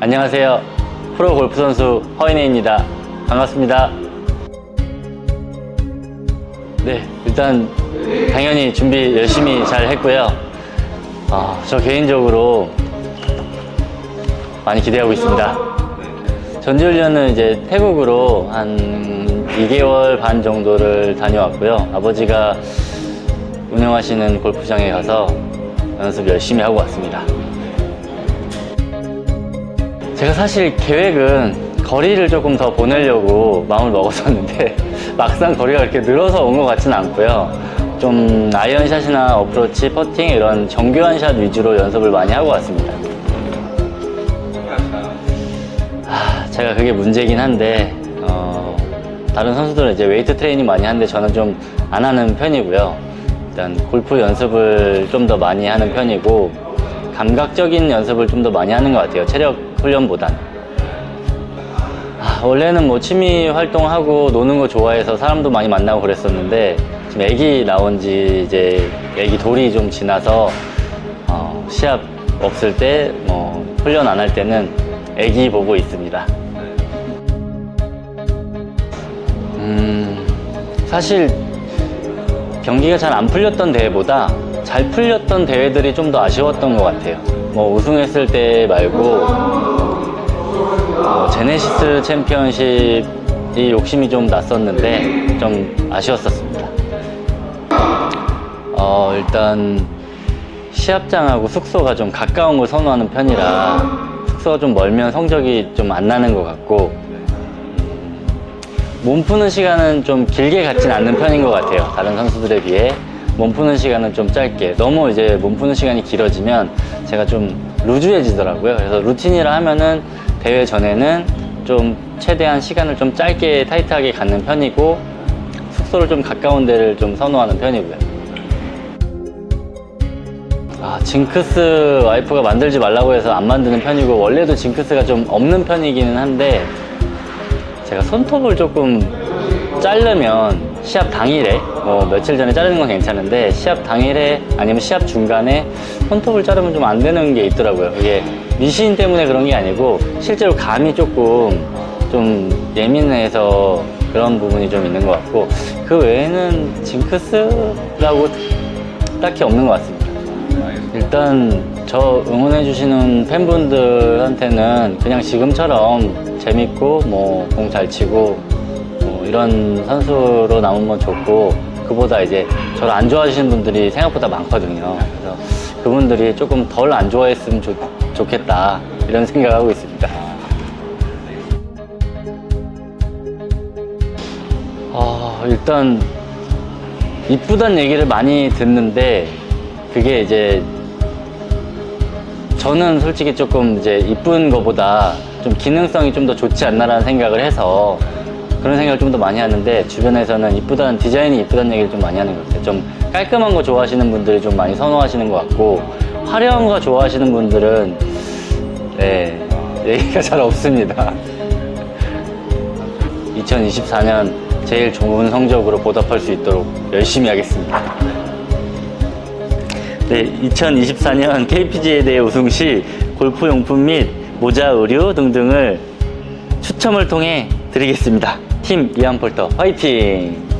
안녕하세요. 프로 골프 선수 허인혜입니다. 반갑습니다. 네, 일단 당연히 준비 열심히 잘 했고요. 아, 저 개인적으로 많이 기대하고 있습니다. 전지훈련은 이제 태국으로 한 2개월 반 정도를 다녀왔고요. 아버지가 운영하시는 골프장에 가서 연습 열심히 하고 왔습니다. 제가 사실 계획은 거리를 조금 더 보내려고 마음을 먹었었는데 막상 거리가 그렇게 늘어서 온 것 같지는 않고요. 좀 아이언샷이나 어프로치, 퍼팅 이런 정교한 샷 위주로 연습을 많이 하고 왔습니다. 아, 제가 그게 문제긴 한데 어, 다른 선수들은 이제 웨이트 트레이닝 많이 하는데 저는 좀 안 하는 편이고요. 일단 골프 연습을 좀 더 많이 하는 편이고 감각적인 연습을 좀 더 많이 하는 것 같아요. 체력 훈련보단. 아, 원래는 뭐 취미 활동하고 노는 거 좋아해서 사람도 많이 만나고 그랬었는데 지금 애기 나온 지 이제 애기 돌이 좀 지나서 어, 시합 없을 때 뭐 훈련 안 할 때는 애기 보고 있습니다. 음, 사실 경기가 잘 안 풀렸던 대회보다 잘 풀렸던 대회들이 좀 더 아쉬웠던 것 같아요. 뭐 우승했을 때 말고 어, 제네시스 챔피언십이 욕심이 좀 났었는데 좀 아쉬웠었습니다. 어, 일단 시합장하고 숙소가 좀 가까운 걸 선호하는 편이라 숙소가 좀 멀면 성적이 좀 안 나는 것 같고 몸 푸는 시간은 좀 길게 갖진 않는 편인 것 같아요. 다른 선수들에 비해. 몸 푸는 시간은 좀 짧게. 너무 이제 몸 푸는 시간이 길어지면 제가 좀 루즈해지더라고요. 그래서 루틴이라 하면은 대회 전에는 좀 최대한 시간을 좀 짧게 타이트하게 갖는 편이고 숙소를 좀 가까운 데를 좀 선호하는 편이고요. 아, 징크스 와이프가 만들지 말라고 해서 안 만드는 편이고 원래도 징크스가 좀 없는 편이기는 한데 제가 손톱을 조금 자르면 시합 당일에 뭐 며칠 전에 자르는 건 괜찮은데 시합 당일에 아니면 시합 중간에 손톱을 자르면 좀 안 되는 게 있더라고요. 그게 미신 때문에 그런 게 아니고 실제로 감이 조금 좀 예민해서 그런 부분이 좀 있는 것 같고 그 외에는 징크스라고 딱히 없는 것 같습니다. 일단 저 응원해 주시는 팬분들한테는 그냥 지금처럼 재밌고 뭐 공 잘 치고 뭐 이런 선수로 남으면 좋고 그보다 이제 저를 안 좋아하시는 분들이 생각보다 많거든요. 그래서 그분들이 조금 덜 안 좋아했으면 좋, 좋겠다 이런 생각하고 있습니다. 아, 일단 이쁘단 얘기를 많이 듣는데 그게 이제 저는 솔직히 조금 이제 이쁜 거보다 좀 기능성이 좀 더 좋지 않나라는 생각을 해서 그런 생각을 좀 더 많이 하는데 주변에서는 이쁘다는 디자인이 이쁘다는 얘기를 좀 많이 하는 것 같아요. 좀 깔끔한 거 좋아하시는 분들이 좀 많이 선호하시는 것 같고 화려한 거 좋아하시는 분들은 네 얘기가 잘 없습니다. 2024년 제일 좋은 성적으로 보답할 수 있도록 열심히 하겠습니다. 네, 2024년 KPGA 대회 우승 시 골프 용품 및 모자, 의류 등등을 추첨을 통해 드리겠습니다. 팀 이안폴터 화이팅!